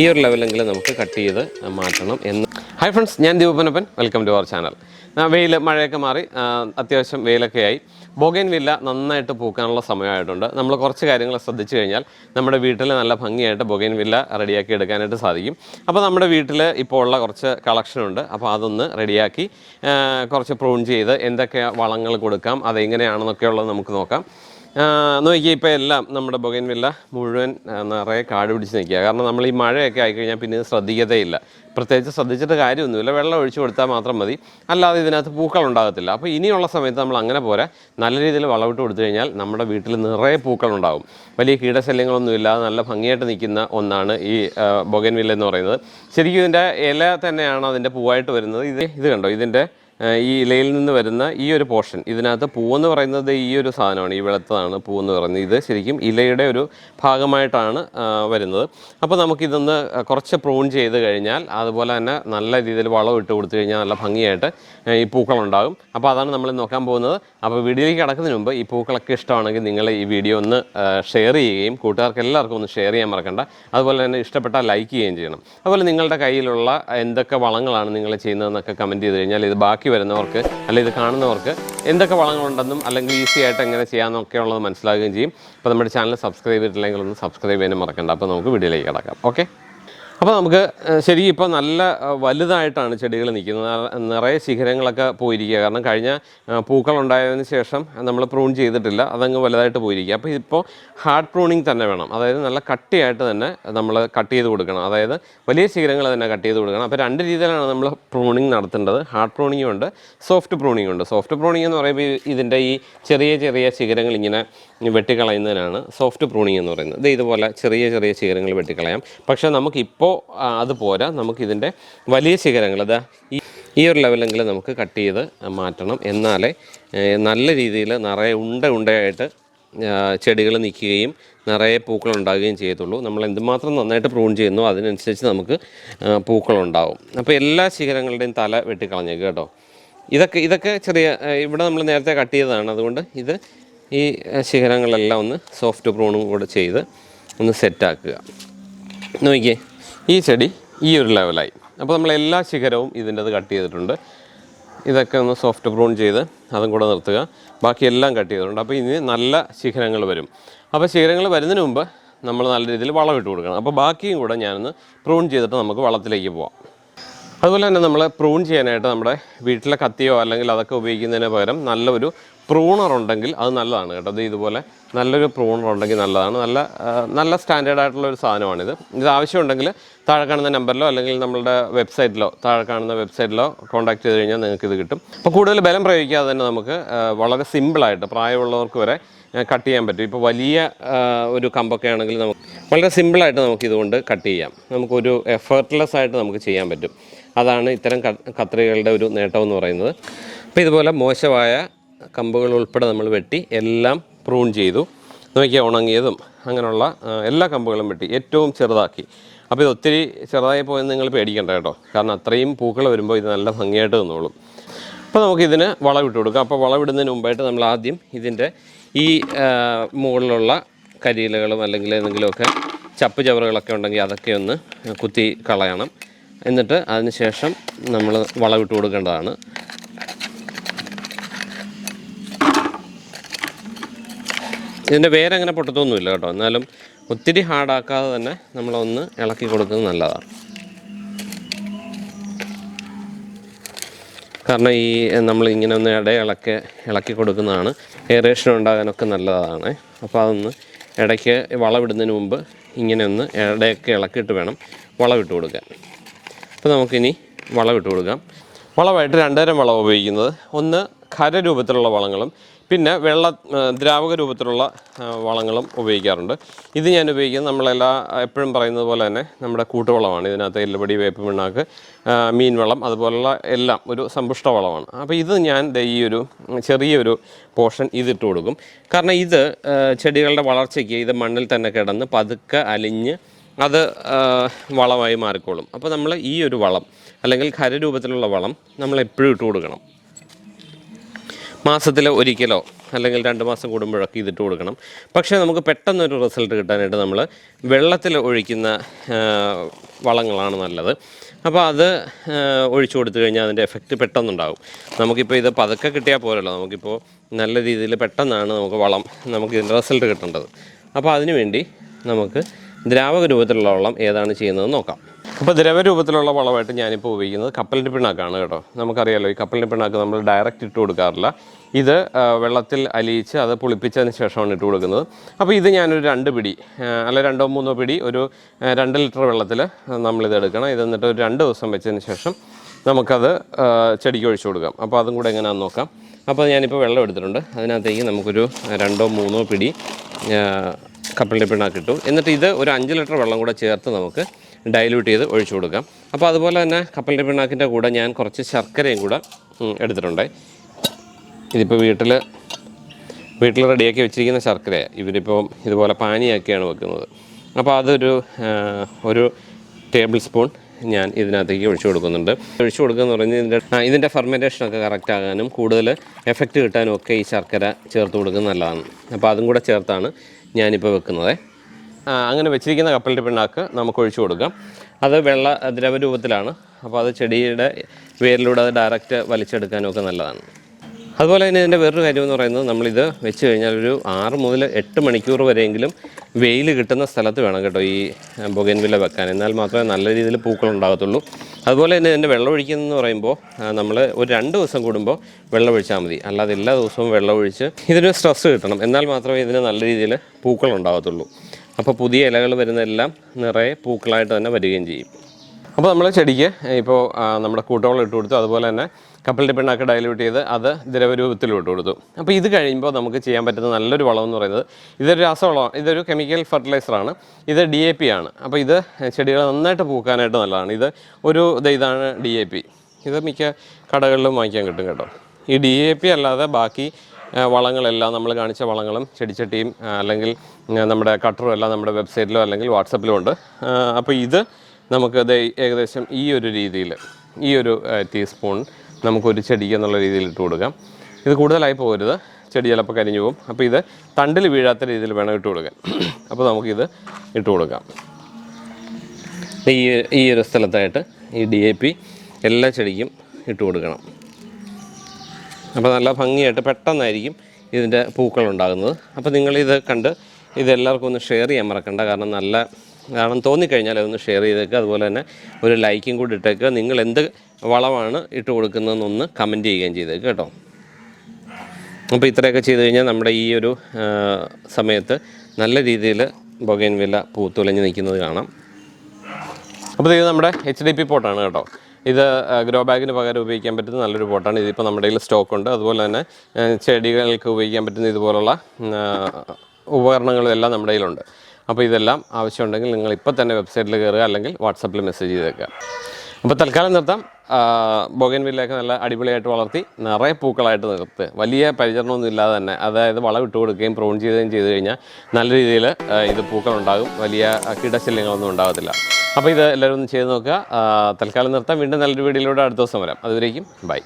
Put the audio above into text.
ഈ ഒരു ലെവലെങ്കിലും നമുക്ക് കട്ട് ചെയ്ത് മാറ്റണം എന്ന്. ഹായ് ഫ്രണ്ട്സ് ഞാൻ Deepanappan welcome to our channel വെയിൽ മഴയൊക്കെ മാറി. അത്യാവശ്യം വെയിലൊക്കെ ആയി. ബോഗൈൻ വില്ല നന്നായിട്ട് പൂക്കാനുള്ള സമയമായിട്ടുണ്ട്. നമ്മൾ കുറച്ച് കാര്യങ്ങൾ ശ്രദ്ധിച്ചു കഴിഞ്ഞാൽ നമ്മുടെ വീട്ടിൽ നല്ല ഭംഗിയായിട്ട് ബൊഗൈൻ വില്ല റെഡിയാക്കി എടുക്കാനായിട്ട് സാധിക്കും. അപ്പോൾ നമ്മുടെ വീട്ടിൽ ഇപ്പോൾ ഉള്ള കുറച്ച് കളക്ഷനുണ്ട് അപ്പോൾ അതൊന്ന് റെഡിയാക്കി കുറച്ച് പ്രൂൺ ചെയ്ത് എന്തൊക്കെ വളങ്ങൾ കൊടുക്കാം അതെങ്ങനെയാണെന്നൊക്കെയുള്ളത് നമുക്ക് നോക്കാം. നോക്കിയാൽ ഇപ്പോൾ എല്ലാം നമ്മുടെ ബൊഗൈൻ വില്ല മുഴുവൻ നിറയെ കാട് പിടിച്ച് നിൽക്കുക. കാരണം നമ്മൾ ഈ മഴയൊക്കെ ആയിക്കഴിഞ്ഞാൽ പിന്നെ ഇത് ഇല്ല പ്രത്യേകിച്ച് ശ്രദ്ധിച്ചിട്ട് കാര്യമൊന്നുമില്ല. വെള്ളം ഒഴിച്ചു കൊടുത്താൽ മാത്രം മതി. അല്ലാതെ ഇതിനകത്ത് പൂക്കൾ ഉണ്ടാകത്തില്ല. അപ്പോൾ ഇനിയുള്ള സമയത്ത് നമ്മൾ അങ്ങനെ പോരാ. നല്ല രീതിയിൽ വളവിട്ട് കൊടുത്തു കഴിഞ്ഞാൽ നമ്മുടെ വീട്ടിൽ നിറയെ പൂക്കൾ ഉണ്ടാകും. വലിയ കീടശല്യങ്ങളൊന്നും ഇല്ലാതെ നല്ല ഭംഗിയായിട്ട് നിൽക്കുന്ന ഒന്നാണ് ഈ ബൊഗൈൻ വില്ല എന്ന് പറയുന്നത്. ശരിക്കും ഇതിന്റെ ഇല തന്നെയാണ് അതിന്റെ പൂവായിട്ട് വരുന്നത്. ഇത് ഇത് കണ്ടോ? ഇതിന്റെ ഈ ഇലയിൽ നിന്ന് വരുന്ന ഈ ഒരു പോർഷൻ ഇതിനകത്ത് പൂവെന്ന് പറയുന്നത് ഈ ഒരു സാധനമാണ് ഈ വെളുത്തതാണ് പൂവെന്ന് പറയുന്നത്. ഇത് ശരിക്കും ഇലയുടെ ഒരു ഭാഗമായിട്ടാണ് വരുന്നത്. അപ്പോൾ നമുക്കിതൊന്ന് കുറച്ച് പ്രൂൺ ചെയ്ത് കഴിഞ്ഞാൽ അതുപോലെ തന്നെ നല്ല രീതിയിൽ വളം ഇട്ട് കൊടുത്തു കഴിഞ്ഞാൽ നല്ല ഭംഗിയായിട്ട് ഈ പൂക്കളുണ്ടാകും. അപ്പോൾ അതാണ് നമ്മൾ നോക്കാൻ പോകുന്നത്. അപ്പോൾ വീഡിയോയിലേക്ക് കടക്കുന്നതിന് മുമ്പ് ഈ പൂക്കളൊക്കെ ഇഷ്ടമാണെങ്കിൽ നിങ്ങൾ ഈ വീഡിയോ ഒന്ന് ഷെയർ ചെയ്യുകയും കൂട്ടുകാർക്ക് എല്ലാവർക്കും ഒന്ന് ഷെയർ ചെയ്യാൻ മറക്കണ്ട. അതുപോലെ തന്നെ ഇഷ്ടപ്പെട്ടാൽ ലൈക്ക് ചെയ്യുകയും ചെയ്യണം. അതുപോലെ നിങ്ങളുടെ കയ്യിലുള്ള എന്തൊക്കെ വളങ്ങളാണ് നിങ്ങൾ ചെയ്യുന്നതെന്നൊക്കെ കമന്റ് ചെയ്ത് കഴിഞ്ഞാൽ ഇത് ബാക്കി വരുന്നവർക്ക് അല്ലെങ്കിൽ ഇത് കാണുന്നവർക്ക് എന്തൊക്കെ വളങ്ങളുണ്ടെന്നും അല്ലെങ്കിൽ ഈസി ആയിട്ട് എങ്ങനെ ചെയ്യാമെന്നൊക്കെ ഉള്ളത് മനസ്സിലാകുകയും ചെയ്യും. അപ്പോൾ നമ്മുടെ ചാനൽ സബ്സ്ക്രൈബ് ചെയ്തിട്ടില്ലെങ്കിൽ ഒന്ന് സബ്സ്ക്രൈബ് ചെയ്യാനും മറക്കണ്ട. അപ്പോൾ നമുക്ക് വീഡിയോയിലേക്ക് കിടക്കാം. ഓക്കെ? അപ്പോൾ നമുക്ക് ശരി ഇപ്പോൾ നല്ല വലുതായിട്ടാണ് ചെടികൾ നിൽക്കുന്നത്. നിറ- നിറയെ ശിഖരങ്ങളൊക്കെ പോയിരിക്കുക. കാരണം കഴിഞ്ഞ ഉണ്ടായതിന് ശേഷം നമ്മൾ പ്രൂൺ ചെയ്തിട്ടില്ല. അതങ്ങ് വലുതായിട്ട് പോയിരിക്കുക. അപ്പോൾ ഇപ്പോൾ ഹാർഡ് പ്രൂണിങ് തന്നെ വേണം. അതായത് നല്ല കട്ടിയായിട്ട് തന്നെ നമ്മൾ കട്ട് ചെയ്ത് കൊടുക്കണം. അതായത് വലിയ ശിഖരങ്ങൾ തന്നെ കട്ട് ചെയ്ത് കൊടുക്കണം. അപ്പോൾ രണ്ട് രീതിയിലാണ് നമ്മൾ പ്രൂണിങ് നടത്തേണ്ടത്. ഹാർഡ് പ്രൂണിങ്ങും ഉണ്ട് സോഫ്റ്റ് പ്രൂണിങ്ങും ഉണ്ട്. സോഫ്റ്റ് പ്രൂണിങ് എന്ന് പറയുമ്പോൾ ഇതിന്റെ ഈ ചെറിയ ചെറിയ ശിഖരങ്ങൾ ഇങ്ങനെ വെട്ടിക്കളയുന്നതിനാണ് സോഫ്റ്റ് പ്രൂണിങ് എന്ന് പറയുന്നത്. ഇത് ഇതുപോലെ ചെറിയ ചെറിയ ശിഖരങ്ങൾ വെട്ടിക്കളയാം. പക്ഷേ നമുക്കിപ്പോൾ അത് പോരാ. നമുക്കിതിന്റെ വലിയ ശിഖരങ്ങൾ അതാ ഈ ഈ ഒരു ലെവലെങ്കിലും നമുക്ക് കട്ട് ചെയ്ത് മാറ്റണം. എന്നാലേ നല്ല രീതിയിൽ നിറയെ ഉണ്ട ഉണ്ടയായിട്ട് ചെടികൾ നിൽക്കുകയും നിറയെ പൂക്കൾ ഉണ്ടാകുകയും ചെയ്യത്തുള്ളൂ. നമ്മൾ എന്തുമാത്രം നന്നായിട്ട് പ്രൂൺ ചെയ്യുന്നു അതിനനുസരിച്ച് നമുക്ക് പൂക്കൾ ഉണ്ടാവും. അപ്പോൾ എല്ലാ ശിഖരങ്ങളുടെയും തല വെട്ടിക്കളഞ്ഞേക്ക് കേട്ടോ. ഇതൊക്കെ ഇതൊക്കെ ചെറിയ ഇവിടെ നമ്മൾ നേരത്തെ കട്ട് ചെയ്തതാണ്. അതുകൊണ്ട് ഇത് ഈ ശിഖരങ്ങളെല്ലാം ഒന്ന് സോഫ്റ്റ് പ്രൂണും കൂടെ ചെയ്ത് ഒന്ന് സെറ്റാക്കുക നോക്കിയേ. ഈ ചെടി ഈ ഒരു ലെവലായി അപ്പോൾ നമ്മൾ എല്ലാ ശിഖരവും ഇതിന്റെ അത് കട്ട് ചെയ്തിട്ടുണ്ട്. ഇതൊക്കെ ഒന്ന് സോഫ്റ്റ് പ്രൂൺ ചെയ്ത് അതും കൂടെ നിർത്തുക. ബാക്കിയെല്ലാം കട്ട് ചെയ്തിട്ടുണ്ട്. അപ്പോൾ ഇനി നല്ല ശിഖരങ്ങൾ വരും. അപ്പോൾ ശിഖരങ്ങൾ വരുന്നതിന് മുമ്പ് നമ്മൾ നല്ല രീതിയിൽ വളം ഇട്ട് കൊടുക്കണം. അപ്പോൾ ബാക്കിയും കൂടെ ഞാനൊന്ന് പ്രൂൺ ചെയ്തിട്ട് നമുക്ക് വളത്തിലേക്ക് പോവാം. അതുപോലെ തന്നെ നമ്മൾ പ്രൂൺ ചെയ്യാനായിട്ട് നമ്മുടെ വീട്ടിലെ കത്തിയോ അല്ലെങ്കിൽ അതൊക്കെ ഉപയോഗിക്കുന്നതിന് പകരം നല്ലൊരു പ്രൂണർ ഉണ്ടെങ്കിൽ അത് നല്ലതാണ് കേട്ടോ. അത് ഇതുപോലെ നല്ലൊരു പ്രൂണർ ഉണ്ടെങ്കിൽ നല്ലതാണ്. നല്ല നല്ല സ്റ്റാൻഡേർഡ് ആയിട്ടുള്ള ഒരു സാധനമാണിത്. ഇത് ആവശ്യമുണ്ടെങ്കിൽ താഴെ കാണുന്ന നമ്പറിലോ അല്ലെങ്കിൽ നമ്മളുടെ വെബ്സൈറ്റിലോ താഴെ കാണുന്ന വെബ്സൈറ്റിലോ കോൺടാക്ട് ചെയ്ത് കഴിഞ്ഞാൽ നിങ്ങൾക്ക് ഇത് കിട്ടും. അപ്പോൾ കൂടുതൽ ബലം പ്രയോഗിക്കാതെ തന്നെ നമുക്ക് വളരെ സിമ്പിളായിട്ട് പ്രായമുള്ളവർക്ക് വരെ കട്ട് ചെയ്യാൻ പറ്റും. ഇപ്പോൾ വലിയ ഒരു കമ്പൊക്കെ ആണെങ്കിൽ നമുക്ക് വളരെ സിമ്പിളായിട്ട് നമുക്ക് ഇതുകൊണ്ട് കട്ട് ചെയ്യാം. നമുക്കൊരു എഫേർട്ട്ലെസ് ആയിട്ട് നമുക്ക് ചെയ്യാൻ പറ്റും. അതാണ് ഇത്തരം കത്രികകളുടെ ഒരു നേട്ടം എന്ന് പറയുന്നത്. അപ്പോൾ ഇതുപോലെ മോശമായ കമ്പുകൾ ഉൾപ്പെടെ നമ്മൾ വെട്ടി എല്ലാം പ്രൂൺ ചെയ്തു. നോക്കിയാൽ ഉണങ്ങിയതും അങ്ങനെയുള്ള എല്ലാ കമ്പുകളും വെട്ടി. ഏറ്റവും ചെറുതാക്കി. അപ്പോൾ ഇത് ഒത്തിരി ചെറുതായി പോയെന്ന് നിങ്ങൾ പേടിക്കണ്ട കേട്ടോ. കാരണം അത്രയും പൂക്കൾ വരുമ്പോൾ ഇത് നല്ല ഭംഗിയായിട്ട് നിന്നോളും. അപ്പോൾ നമുക്കിതിന് വളമിട്ട് കൊടുക്കാം. അപ്പോൾ വളമിടുന്നതിന് മുമ്പായിട്ട് നമ്മൾ ആദ്യം ഇതിന്റെ ഈ മുകളിലുള്ള കരിയിലകളും അല്ലെങ്കിൽ എന്തെങ്കിലുമൊക്കെ ചപ്പ് ചവറുകളൊക്കെ ഉണ്ടെങ്കിൽ അതൊക്കെ ഒന്ന് കുത്തി കളയണം. എന്നിട്ട് അതിന് ശേഷം നമ്മൾ വളമിട്ട് കൊടുക്കേണ്ടതാണ്. ഇതിന്റെ വേരങ്ങനെ പൊട്ടത്തൊന്നുമില്ല കേട്ടോ. എന്നാലും ഒത്തിരി ഹാർഡാക്കാതെ തന്നെ നമ്മളൊന്ന് ഇളക്കി കൊടുക്കുന്നത് നല്ലതാണ്. കാരണം ഈ നമ്മൾ ഇങ്ങനെ ഒന്ന് ഇട ഇളക്കി കൊടുക്കുന്നതാണ്. എയറേഷൻ ഉണ്ടാകാനൊക്കെ നല്ലതാണ്. അപ്പോൾ അതൊന്ന് ഇടയ്ക്ക് വളമിടുന്നതിന് മുമ്പ് ഇങ്ങനെ ഒന്ന് ഇടയൊക്കെ ഇളക്കിയിട്ട് വേണം വളമിട്ട് കൊടുക്കാൻ. അപ്പോൾ നമുക്കിനി വളമിട്ട് കൊടുക്കാം. വളമായിട്ട് രണ്ടുതരം വളം ഉപയോഗിക്കുന്നത്. ഒന്ന് ഖര രൂപത്തിലുള്ള വളങ്ങളും പിന്നെ വെള്ള ദ്രാവക രൂപത്തിലുള്ള വളങ്ങളും ഉപയോഗിക്കാറുണ്ട്. ഇത് ഞാൻ ഉപയോഗിക്കുന്നത് നമ്മളെല്ലാ എപ്പോഴും പറയുന്നത് പോലെ തന്നെ നമ്മുടെ കൂട്ടുവളമാണ്. ഇതിനകത്ത് എല്ലുപടി വേപ്പ് പിണ്ണാക്ക് മീൻവളം മീൻ വളം അതുപോലുള്ള എല്ലാം ഒരു സമ്പുഷ്ട വളമാണ്. അപ്പോൾ ഇത് ഞാൻ ഈ ഒരു ചെറിയൊരു പോർഷൻ ഇതിട്ട് കൊടുക്കും. കാരണം ഇത് ചെടികളുടെ വളർച്ചയ്ക്ക് ഇത് മണ്ണിൽ തന്നെ കിടന്ന് പതുക്കെ അലിഞ്ഞ് അത് വളമായി മാറിക്കോളും. അപ്പോൾ നമ്മൾ ഈ ഒരു വളം അല്ലെങ്കിൽ ഖരരൂപത്തിലുള്ള വളം നമ്മൾ എപ്പോഴും ഇട്ട് കൊടുക്കണം. മാസത്തിൽ ഒരിക്കലോ അല്ലെങ്കിൽ രണ്ട് മാസം കൂടുമ്പോഴൊക്കെ ഇതിട്ട് കൊടുക്കണം. പക്ഷേ നമുക്ക് പെട്ടെന്നൊരു റിസൾട്ട് കിട്ടാനായിട്ട് നമ്മൾ വെള്ളത്തിൽ ഒഴിക്കുന്ന വളങ്ങളാണ് നല്ലത്. അപ്പോൾ അത് ഒഴിച്ചു കൊടുത്തു കഴിഞ്ഞാൽ അതിന്റെ എഫക്റ്റ് പെട്ടെന്നുണ്ടാകും നമുക്കിപ്പോൾ ഇത് പതുക്കെ കിട്ടിയാൽ പോരല്ലോ. നമുക്കിപ്പോൾ നല്ല രീതിയിൽ പെട്ടെന്നാണ് നമുക്ക് വളം നമുക്ക് ഇതിന്റെ റിസൾട്ട് കിട്ടേണ്ടത്. അപ്പോൾ അതിനുവേണ്ടി നമുക്ക് ദ്രാവക രൂപത്തിലുള്ള വളം ഏതാണ് ചെയ്യുന്നതെന്ന് നോക്കാം. അപ്പോൾ ദ്രവരൂപത്തിലുള്ള വളമായിട്ട് ഞാനിപ്പോൾ ഉപയോഗിക്കുന്നത് കപ്പലിന്റെ പിണ്ണാക്കാണ് കേട്ടോ. നമുക്കറിയാലോ ഈ കപ്പലിന്റെ പിണ്ണാക്ക് നമ്മൾ ഡയറക്റ്റ് ഇട്ട് കൊടുക്കാറില്ല. ഇത് വെള്ളത്തിൽ അലിയിച്ച് അത് പുളിപ്പിച്ചതിന് ശേഷമാണ് ഇട്ട് കൊടുക്കുന്നത്. അപ്പോൾ ഇത് ഞാനൊരു രണ്ട് പിടി അല്ല രണ്ടോ മൂന്നോ പിടി ഒരു രണ്ട് ലിറ്റർ വെള്ളത്തിൽ നമ്മളിത് എടുക്കണം. ഇത് എന്നിട്ട് ഒരു രണ്ട് ദിവസം വെച്ചതിന് ശേഷം നമുക്കത് ചെടിക്ക് ഒഴിച്ചു കൊടുക്കാം. അപ്പോൾ അതും കൂടെ എങ്ങനെയാണെന്ന് നോക്കാം. അപ്പോൾ ഞാനിപ്പോൾ വെള്ളം എടുത്തിട്ടുണ്ട്. അതിനകത്തേക്ക് നമുക്കൊരു രണ്ടോ മൂന്നോ പിടി കപ്പലിന്റെ പിണ്ണാക്ക് ഇട്ടു. എന്നിട്ട് ഇത് ഒരു അഞ്ച് ലിറ്റർ വെള്ളം കൂടെ ചേർത്ത് നമുക്ക് ഡൈല്യൂട്ട് ചെയ്ത് ഒഴിച്ചു കൊടുക്കാം. അപ്പോൾ അതുപോലെ തന്നെ കപ്പലിന്റെ പിണ്ണാക്കിന്റെ കൂടെ ഞാൻ കുറച്ച് ശർക്കരയും കൂടെ എടുത്തിട്ടുണ്ട്. ഇതിപ്പോൾ വീട്ടിൽ വീട്ടിൽ റെഡിയാക്കി വെച്ചിരിക്കുന്ന ശർക്കരയാണ് ഇവരിപ്പോൾ ഇതുപോലെ പാനിയാക്കിയാണ് വെക്കുന്നത്. അപ്പോൾ അതൊരു ഒരു ടേബിൾ സ്പൂൺ ഞാൻ ഇതിനകത്തേക്ക് ഒഴിച്ചു കൊടുക്കുന്നുണ്ട്. ഒഴിച്ചു കൊടുക്കുക എന്ന് പറഞ്ഞാൽ ഇതിന്റെ ഇതിന്റെ ഫെർമെന്റേഷനൊക്കെ കറക്റ്റ് ആകാനും കൂടുതൽ എഫക്റ്റ് കിട്ടാനും ഒക്കെ ഈ ശർക്കര ചേർത്ത് കൊടുക്കുന്നത് നല്ലതാണ്. അപ്പോൾ അതും കൂടെ ചേർത്താണ് ഞാനിപ്പോൾ വെക്കുന്നത്. അങ്ങനെ വെച്ചിരിക്കുന്ന കപ്പലിന്റെ പിണ്ണാക്ക് നമുക്ക് ഒഴിച്ചു കൊടുക്കാം. അത് വെള്ള ദ്രവരൂപത്തിലാണ് അപ്പോൾ അത് ചെടിയുടെ വേരിലൂടെ അത് ഡയറക്റ്റ് വലിച്ചെടുക്കാനൊക്കെ നല്ലതാണ്. അതുപോലെ തന്നെ ഇതിന്റെ വേറൊരു കാര്യം എന്ന് പറയുന്നത് നമ്മളിത് വെച്ച് കഴിഞ്ഞാൽ ഒരു ആറ് മുതൽ എട്ട് മണിക്കൂർ വരെയെങ്കിലും വെയിൽ കിട്ടുന്ന സ്ഥലത്ത് വേണം കേട്ടോ ഈ ബൊഗൻവില്ല വെക്കാൻ. എന്നാൽ മാത്രമേ നല്ല രീതിയിൽ പൂക്കൾ ഉണ്ടാകത്തുള്ളൂ. അതുപോലെ തന്നെ ഇതിന്റെ വെള്ളമൊഴിക്കുന്നതെന്ന് പറയുമ്പോൾ നമ്മൾ ഒരു രണ്ട് ദിവസം കൂടുമ്പോൾ വെള്ളം ഒഴിച്ചാൽ മതി. അല്ലാതെ എല്ലാ ദിവസവും വെള്ളം ഒഴിച്ച് ഇതിന് സ്ട്രെസ് കിട്ടണം. എന്നാൽ മാത്രമേ ഇതിന് നല്ല രീതിയിൽ പൂക്കൾ ഉണ്ടാകത്തുള്ളൂ. അപ്പോൾ പുതിയ ഇലകൾ വരുന്നതെല്ലാം നിറയെ പൂക്കളായിട്ട് തന്നെ വരികയും ചെയ്യും. അപ്പോൾ നമ്മൾ ചെടിക്ക് ഇപ്പോൾ നമ്മുടെ കൂട്ടവളം ഇട്ട് കൊടുത്തു. അതുപോലെ തന്നെ കപ്പലിന്റെ പിണ്ണാക്ക് ഡയലൂട്ട് ചെയ്ത് അത് ദ്രവരൂപത്തിൽ ഇട്ട് കൊടുത്തു. അപ്പോൾ ഇത് കഴിയുമ്പോൾ നമുക്ക് ചെയ്യാൻ പറ്റുന്ന നല്ലൊരു വളം എന്ന് പറയുന്നത് ഇതൊരു രാസവളമാണ് ഇതൊരു കെമിക്കൽ ഫെർട്ടിലൈസറാണ് ഇത് ഡി എ പി ആണ്. അപ്പോൾ ഇത് ചെടികൾ നന്നായിട്ട് പൂക്കാനായിട്ട് നല്ലതാണ്. ഇത് ഒരു ഇതാണ് ഡി എ പി ഇത് മിക്ക കടകളിലും വാങ്ങിക്കാൻ കിട്ടും കേട്ടോ. ഈ ഡി എ പി അല്ലാതെ ബാക്കി വളങ്ങളെല്ലാം നമ്മൾ കാണിച്ച വളങ്ങളും ചെടിച്ചട്ടിയും അല്ലെങ്കിൽ നമ്മുടെ കട്ടറും എല്ലാം നമ്മുടെ വെബ്സൈറ്റിലോ അല്ലെങ്കിൽ വാട്സപ്പിലോ ഉണ്ട്. അപ്പോൾ ഇത് നമുക്ക് ഏകദേശം ഈ ഒരു രീതിയിൽ ഈ ഒരു ടീസ്പൂൺ നമുക്കൊരു ചെടിക്ക് എന്നുള്ള രീതിയിൽ ഇട്ട് കൊടുക്കാം. ഇത് കൂടുതലായി പോകരുത്. ചെടി ചിലപ്പോൾ കരിഞ്ഞു പോകും. അപ്പോൾ ഇത് തണ്ടിൽ വീഴാത്ത രീതിയിൽ വേണം ഇട്ട് കൊടുക്കാൻ. അപ്പോൾ നമുക്കിത് ഇട്ട് കൊടുക്കാം. ഈ ഈ ഒരു സ്ഥലത്തായിട്ട് ഈ ഡി എ പി എല്ലാ ചെടിക്കും ഇട്ട് കൊടുക്കണം. അപ്പോൾ നല്ല ഭംഗിയായിട്ട് പെട്ടെന്നായിരിക്കും ഇതിന്റെ പൂക്കൾ ഉണ്ടാകുന്നത്. അപ്പോൾ നിങ്ങളിത് കണ്ട് ഇതെല്ലാവർക്കും ഒന്ന് ഷെയർ ചെയ്യാൻ മറക്കണ്ട. കാരണം നല്ല കാരണം തോന്നിക്കഴിഞ്ഞാൽ അതൊന്ന് ഷെയർ ചെയ്തേക്കുക അതുപോലെ തന്നെ ഒരു ലൈക്കും കൂടി ഇട്ടേക്കുക നിങ്ങൾ എന്ത് വളമാണ് ഇട്ട് കൊടുക്കുന്നതെന്നൊന്ന് കമന്റ് ചെയ്യുകയും ചെയ്തേക്കുക കേട്ടോ. അപ്പോൾ ഇത്രയൊക്കെ ചെയ്ത് കഴിഞ്ഞാൽ നമ്മുടെ ഈ ഒരു സമയത്ത് നല്ല രീതിയിൽ ബൊഗൈൻ വില പൂത്തുലഞ്ഞ് നിൽക്കുന്നത് കാണാം. അപ്പോൾ ഇത് നമ്മുടെ എച്ച് ഡി പി പോട്ടാണ് കേട്ടോ. ഇത് ഗ്രോ ബാഗിന് പകരം ഉപയോഗിക്കാൻ പറ്റുന്ന നല്ലൊരു പോട്ടാണ് ഇതിപ്പോൾ നമ്മുടെ കയ്യിൽ സ്റ്റോക്ക് ഉണ്ട് അതുപോലെ തന്നെ ചെടികൾക്ക് ഉപയോഗിക്കാൻ പറ്റുന്ന ഇതുപോലുള്ള ഉപകരണങ്ങളും എല്ലാം നമ്മുടെ കയ്യിലുണ്ട്. അപ്പോൾ ഇതെല്ലാം ആവശ്യമുണ്ടെങ്കിൽ നിങ്ങൾ ഇപ്പോൾ തന്നെ വെബ്സൈറ്റിൽ കയറുക അല്ലെങ്കിൽ വാട്സപ്പിൽ മെസ്സേജ് ചെയ്തേക്കുക അപ്പോൾ തൽക്കാലം നിർത്താം. ബൊഗൻ വില്ലയൊക്കെ നല്ല അടിപൊളിയായിട്ട് വളർത്തി നിറയെ പൂക്കളായിട്ട് നിർത്ത് വലിയ പരിചരണമൊന്നും ഇല്ലാതെ തന്നെ അതായത് വളം ഇട്ട് കൊടുക്കുകയും പ്രൂൺ ചെയ്യുകയും ചെയ്തു കഴിഞ്ഞാൽ നല്ല രീതിയിൽ ഇത് പൂക്കളുണ്ടാകും. വലിയ കീടശല്യങ്ങളൊന്നും ഉണ്ടാകത്തില്ല. അപ്പോൾ ഇത് എല്ലാവരും ഒന്ന് ചെയ്ത് നോക്കുക. തൽക്കാലം നിർത്താം. വീണ്ടും നല്ലൊരു വീഡിയോയിലൂടെ അടുത്ത ദിവസം വരാം. അതുവരേക്കും ബൈ.